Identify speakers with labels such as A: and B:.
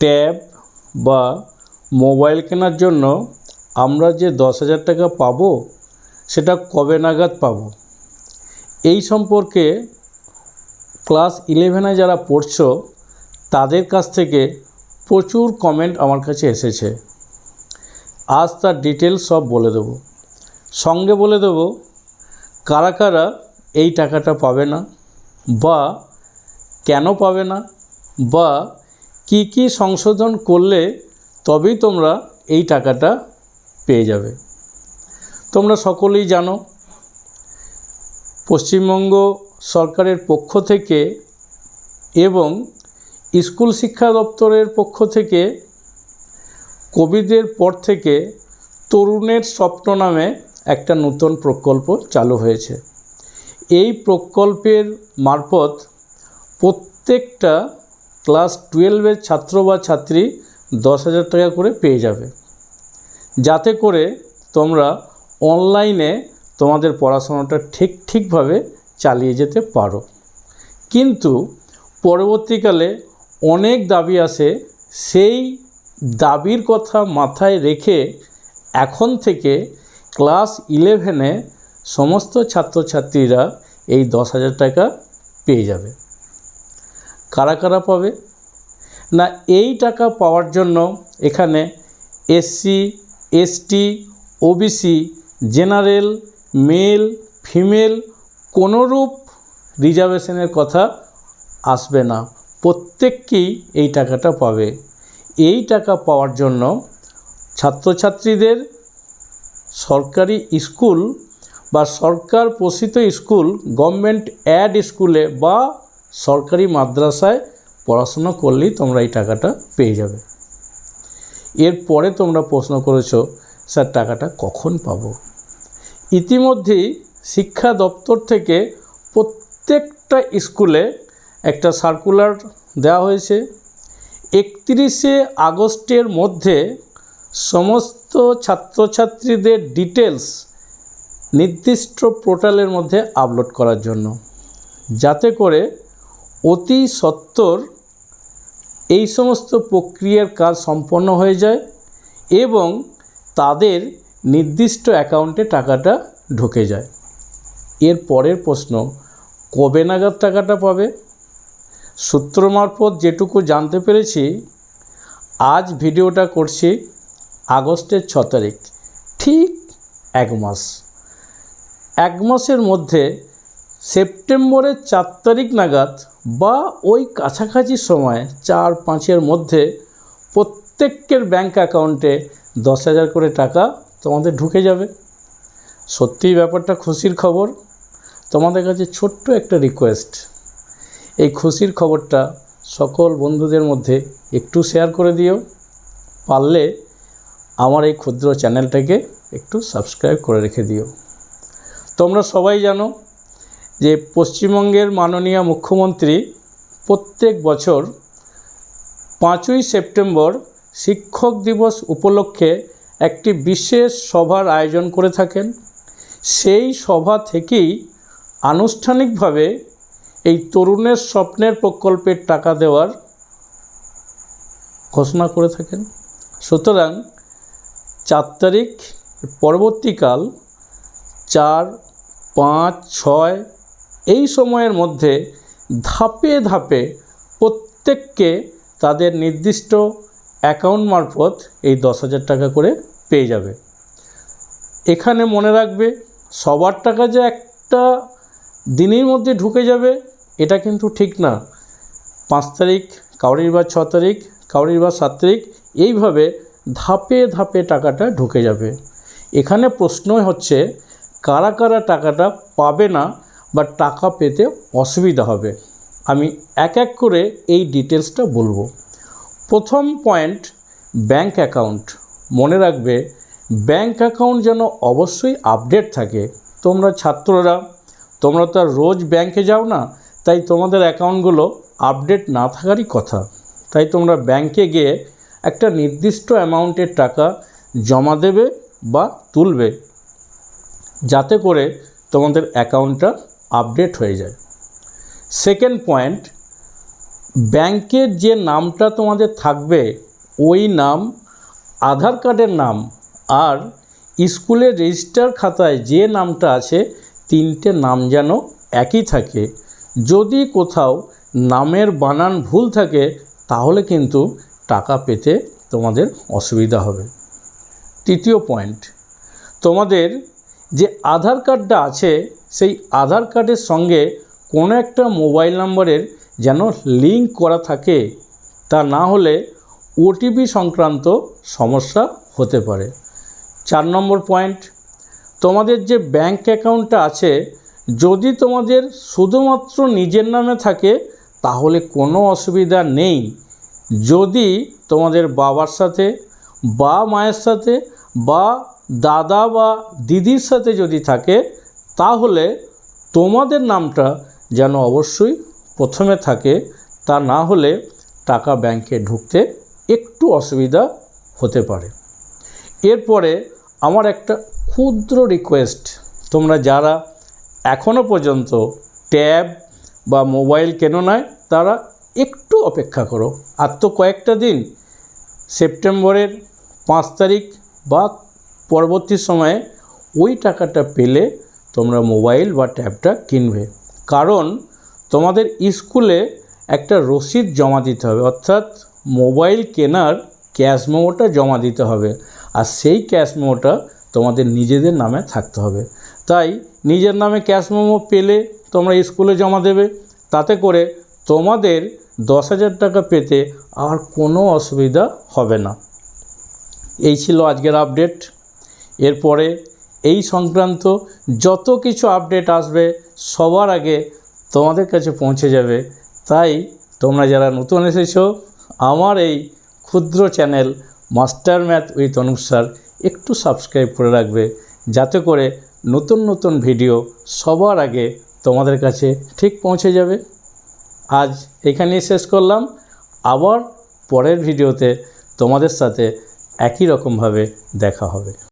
A: Tab বা mobile কেনার জন্য আমরা যে দশ হাজার টাকা পাবো, সেটা কবে নাগাদ পাবো? এই সম্পর্কে ক্লাস ইলেভেনে যারা পড়ছো, তাদের কাছ থেকে প্রচুর কমেন্ট আমার কাছে এসেছে। আজ তার ডিটেলস সব বলে দেবো। সঙ্গে বলে দেবো, কারা কারা এই টাকাটা পাবে না বা কেন পাবে না বা কি কি সংশোধন করলে তবেই তোমরা এই টাকাটা পেয়ে যাবে। তোমরা সকলেই জানো, পশ্চিমবঙ্গ সরকারের পক্ষ থেকে এবং স্কুল শিক্ষা দপ্তরের পক্ষ থেকে কোভিডের পর থেকে তরুণের স্বপ্ন নামে একটা নতুন প্রকল্প চালু হয়েছে। এই প্রকল্পের মারফত প্রত্যেকটা ক্লাস টুয়েলভের ছাত্র বা ছাত্রী দশ হাজার টাকা করে পেয়ে যাবে। যাতে করে তোমরা অনলাইনে তোমাদের পড়াশোনাটা ঠিক ঠিকভাবে চালিয়ে যেতে পারো। কিন্তু পরবর্তীকালে অনেক দাবি আসে, সেই দাবির কথা মাথায় রেখে এখন থেকে ক্লাস ইলেভেনে সমস্ত ছাত্রছাত্রীরা এই দশ হাজার টাকা পেয়ে যাবে। কারা কারা পাবে? না, এই টাকা পাওয়ার জন্য এখানে SC ST OBC general male female কোনোরূপ রিজার্ভেশনের কথা আসবে না। প্রত্যেককেই এই টাকাটা পাবে। এই টাকা পাওয়ার জন্য ছাত্রছাত্রীদের সরকারি স্কুল বা সরকার পোষিত স্কুল গভর্নমেন্ট অ্যাড স্কুলে বা সরকারি মাদ্রাসায় পড়াশোনা করলেই তোমরা এই টাকাটা পেয়ে যাবে। এরপরে তোমরা প্রশ্ন করেছ, স্যার, টাকাটা কখন পাবো? ইতিমধ্যেই শিক্ষা দপ্তর থেকে প্রত্যেকটা স্কুলে একটা সার্কুলার দেওয়া হয়েছে। একত্রিশে আগস্টের মধ্যে সমস্ত ছাত্রছাত্রীদের ডিটেলস নির্দিষ্ট পোর্টালের মধ্যে আপলোড করার জন্য। যাতে করে অতি সত্বর এই সমস্ত প্রক্রিয়ার কাজ সম্পন্ন হয়ে যায় এবং তাদের নির্দিষ্ট অ্যাকাউন্টে টাকাটা ঢুকে যায়। এর পরের প্রশ্ন, কবে নাগাদ টাকাটা পাবে? সূত্র মারফত যেটুকু জানতে পেরেছি, আজ ভিডিওটা করছি আগস্টের ছ তারিখ, ঠিক এক মাস। এক মাসের মধ্যে সেপ্টেম্বরের চার তারিখ নাগাদ বা ওই কাছাকাছি সময় চার পাঁচের মধ্যে প্রত্যেকের ব্যাংক অ্যাকাউন্টে দশ হাজার করে টাকা তোমাদের ঢুকে যাবে। সত্যিই ব্যাপারটা খুশির খবর। তোমাদের কাছে ছোট্ট একটা রিকোয়েস্ট এই খুশির খবরটা সকল বন্ধুদের মধ্যে একটু শেয়ার করে দিও। পারলে আমার এই ক্ষুদ্র চ্যানেলটাকে একটু সাবস্ক্রাইব করে রেখে দিও। তোমরা সবাই জানো যে পশ্চিমবঙ্গের মাননীয় মুখ্যমন্ত্রী প্রত্যেক বছর পাঁচই সেপ্টেম্বর শিক্ষক দিবস উপলক্ষে একটি বিশেষ সভার আয়োজন করে থাকেন। সেই সভা থেকেই আনুষ্ঠানিকভাবে এই তরুণের স্বপ্নের প্রকল্পের টাকা দেওয়ার ঘোষণা করে থাকেন। সুতরাং চার তারিখ পরবর্তীকাল চার পাঁচ ছয় এই সময়ের মধ্যে ধাপে ধাপে প্রত্যেককে তাদের নির্দিষ্ট অ্যাকাউন্ট মারফত এই দশ হাজার টাকা করে পেয়ে যাবে। এখানে মনে রাখবে, সবার টাকা যে একটা দিনের মধ্যে ঢুকে যাবে, এটা কিন্তু ঠিক না। পাঁচ তারিখ, কাউরির বা ছ তারিখ, কাউরির বা সাত তারিখ, এইভাবে ধাপে ধাপে টাকাটা ঢুকে যাবে। এখানে প্রশ্ন হচ্ছে, কারা কারা টাকাটা পাবে না বা টাকা পেতে অসুবিধা হবে। আমি এক এক করে এই ডিটেলসটা বলব। প্রথম পয়েন্ট, ব্যাংক অ্যাকাউন্ট। মনে রাখবে, ব্যাংক অ্যাকাউন্ট যেন অবশ্যই আপডেট থাকে। তোমরা ছাত্ররা, তোমরা তো রোজ ব্যাংকে যাও না, তাই তোমাদের অ্যাকাউন্টগুলো আপডেট না থাকারই কথা। তাই তোমরা ব্যাংকে গিয়ে একটা নির্দিষ্ট অ্যামাউন্টের টাকা জমা দেবে বা তুলবে। যাতে করে তোমাদের অ্যাকাউন্টটা আপডেট হয়ে যায়। সেকেন্ড পয়েন্ট, ব্যাংকের যে নামটা তোমাদের থাকবে, ওই নাম, আধার কার্ডের নাম আর স্কুলের রেজিস্টার খাতায় যে নামটা আছে, তিনটে নাম যেন একই থাকে। যদি কোথাও নামের বানান ভুল থাকে, তাহলে কিন্তু টাকা পেতে তোমাদের অসুবিধা হবে। তৃতীয় পয়েন্ট, তোমাদের যে আধার কার্ডটা আছে, সেই আধার কার্ডের সঙ্গে কোনো একটা মোবাইল নম্বরের যেন লিঙ্ক করা থাকে, তা না হলে ওটিপি সংক্রান্ত সমস্যা হতে পারে। চার নম্বর পয়েন্ট, তোমাদের যে ব্যাংক অ্যাকাউন্টটা আছে, যদি তোমাদের শুধুমাত্র নিজের নামে থাকে, তাহলে কোনো অসুবিধা নেই। যদি তোমাদের বাবার সাথে বা মায়ের সাথে বা দাদা বা দিদির সাথে যদি থাকে, তাহলে তোমাদের নামটা যেন অবশ্যই প্রথমে থাকে। তা না হলে টাকা ব্যাংকে ঢুকতে একটু অসুবিধা হতে পারে। এরপরে আমার একটা ক্ষুদ্র রিকোয়েস্ট তোমরা যারা এখনও পর্যন্ত ট্যাব বা মোবাইল কেনো নয় তারা একটু অপেক্ষা করো। আর তো কয়েকটা দিন, সেপ্টেম্বরের পাঁচ তারিখ বা পরবর্তী সময়ে ওই টাকাটা পেলে তোমরা মোবাইল বা ট্যাবটা কিনবে। কারণ তোমাদের স্কুলে একটা রসিদ জমা দিতে হবে, অর্থাৎ মোবাইল কেনার ক্যাশ মেমোটা জমা দিতে হবে আর সেই ক্যাশ মেমোটা তোমাদের নিজেদের নামে থাকতে হবে। তাই নিজের নামে ক্যাশ মেমো পেলে তোমরা স্কুলে জমা দেবে, তাতে করে তোমাদের দশ হাজার টাকা পেতে আর কোনো অসুবিধা হবে না। এই ছিল আজকের আপডেট এরপরে এই সংক্রান্ত যত কিছু আপডেট আসবে, সবার আগে তোমাদের কাছে পৌঁছে যাবে। তাই তোমরা যারা নতুন এসেছ, আমার এই ক্ষুদ্র চ্যানেল মাস্টার ম্যাথ উইথ অনুসার একটু সাবস্ক্রাইব করে রাখবে। যাতে করে নতুন নতুন ভিডিও সবার আগে তোমাদের কাছে ঠিক পৌঁছে যাবে। আজ এখানেই শেষ করলাম। আবার পরের ভিডিওতে তোমাদের সাথে একই রকমভাবে দেখা হবে।